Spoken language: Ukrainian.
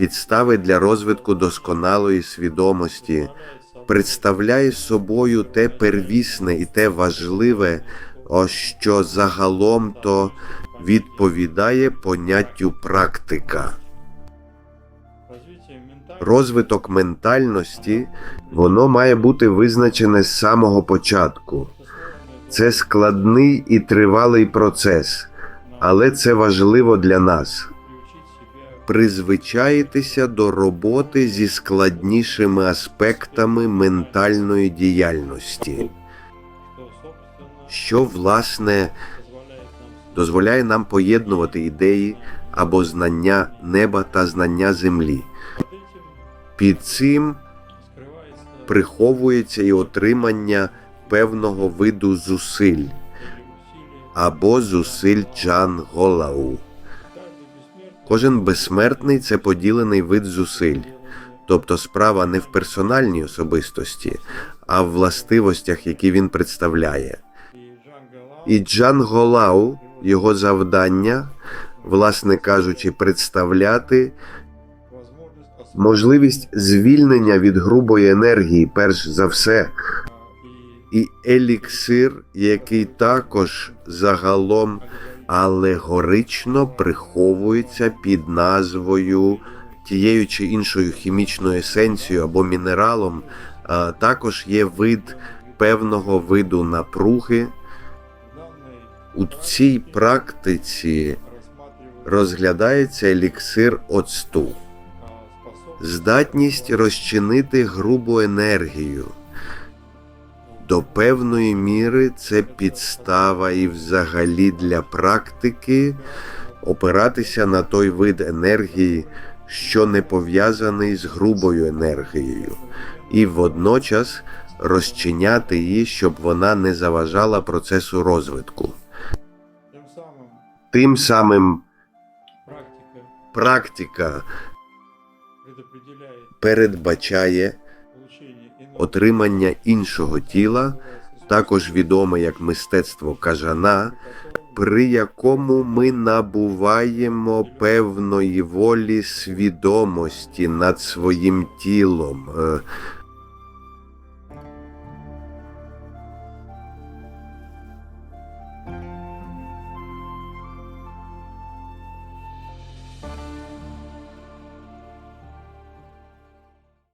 підстави для розвитку досконалої свідомості, представляє собою те первісне і те важливе, що загалом то відповідає поняттю практика. Розвиток ментальності воно має бути визначене з самого початку. Це складний і тривалий процес, але це важливо для нас. Призвичаїтися до роботи зі складнішими аспектами ментальної діяльності, що власне дозволяє нам поєднувати ідеї або знання неба та знання землі. Під цим приховується і отримання певного виду зусиль або зусиль Джан Голау. Кожен безсмертний це поділений вид зусиль, тобто справа не в персональній особистості, а в властивостях, які він представляє. І Джан Голау, його завдання, власне кажучи, представляти можливість звільнення від грубої енергії, перш за все, і еліксир, який також загалом алегорично приховується під назвою тією чи іншою хімічною есенцією або мінералом, також є вид певного виду напруги. У цій практиці розглядається еліксир оцту, здатність розчинити грубу енергію. До певної міри це підстава і взагалі для практики опиратися на той вид енергії, що не пов'язаний з грубою енергією, і водночас розчиняти її, щоб вона не заважала процесу розвитку. Тим самим практика передбачає отримання іншого тіла, також відоме як мистецтво кажана, при якому ми набуваємо певної волі свідомості над своїм тілом, е,